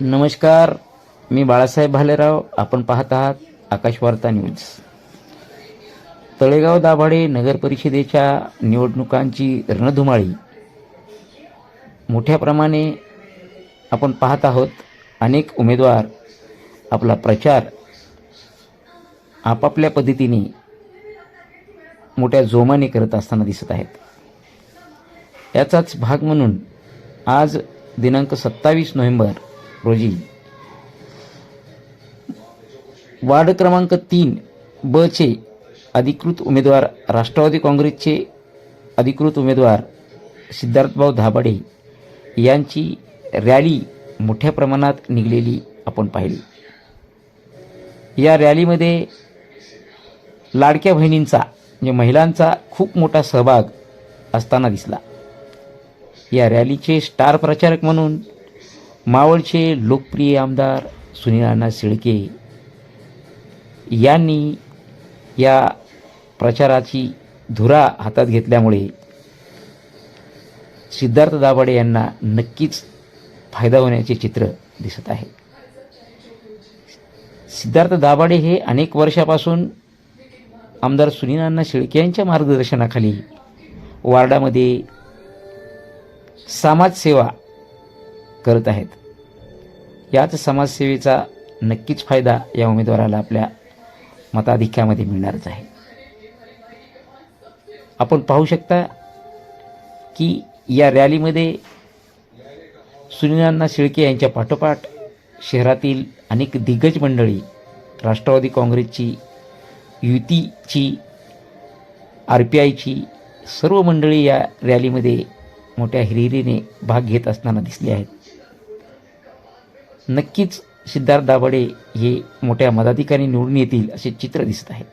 नमस्कार मी बाळासाहेब भालेराव. आपण पाहत आहात आकाशवार्ता न्यूज. तळेगाव दाभाडे नगर परिषदेच्या निवडणुकांची रणधुमाळी. मोठ्या प्रमाणे आपण पाहत आहोत अनेक उमेदवार आपला प्रचार आपापल्या पद्धतीने मोठ्या जोमाने करत असताना दिसत आहेत. याचाच भाग म्हणून आज दिनांक सत्तावीस नोव्हेंबर रोजी. वार्ड क्रमांक तीन ब चे अधिकृत उमेदवार राष्ट्रवादी काँग्रेसचे अधिकृत उमेदवार सिद्धार्थभाऊ धाबाडे यांची रॅली मोठ्या प्रमाणात निघलेली आपण पाहिली. या रॅलीमध्ये लाडक्या बहिणींचा म्हणजे महिलांचा खूप मोठा सहभाग असताना दिसला. या रॅलीचे स्टार प्रचारक म्हणून मावळचे लोकप्रिय आमदार सुनील अण्णा शेळके यांनी या प्रचाराची धुरा हातात घेतल्यामुळे सिद्धार्थ दाभाडे यांना नक्कीच फायदा होण्याचे चित्र दिसत आहे. सिद्धार्थ दाभाडे हे अनेक वर्षापासून आमदार सुनील अण्णा शेळके यांच्या मार्गदर्शनाखाली वार्डामध्ये समाजसेवा करत आहेत. याच समाजसेवेचा नक्कीच फायदा या उमेदवाराला आपल्या मताधिक्यामध्ये मिळणारच आहे. आपण पाहू शकता की या रॅलीमध्ये सुनीलांना शेळके यांच्या पाठोपाठ शहरातील अनेक दिग्गज मंडळी राष्ट्रवादी काँग्रेसची युतीची आर पी आयची सर्व मंडळी या रॅलीमध्ये मोठ्या हिरिरीने भाग घेत असताना दिसली आहेत. नक्कीच सिद्धार्थ दाभाडे हे मोठ्या मताधिकारी निवडून येतील असे चित्र दिसत आहे.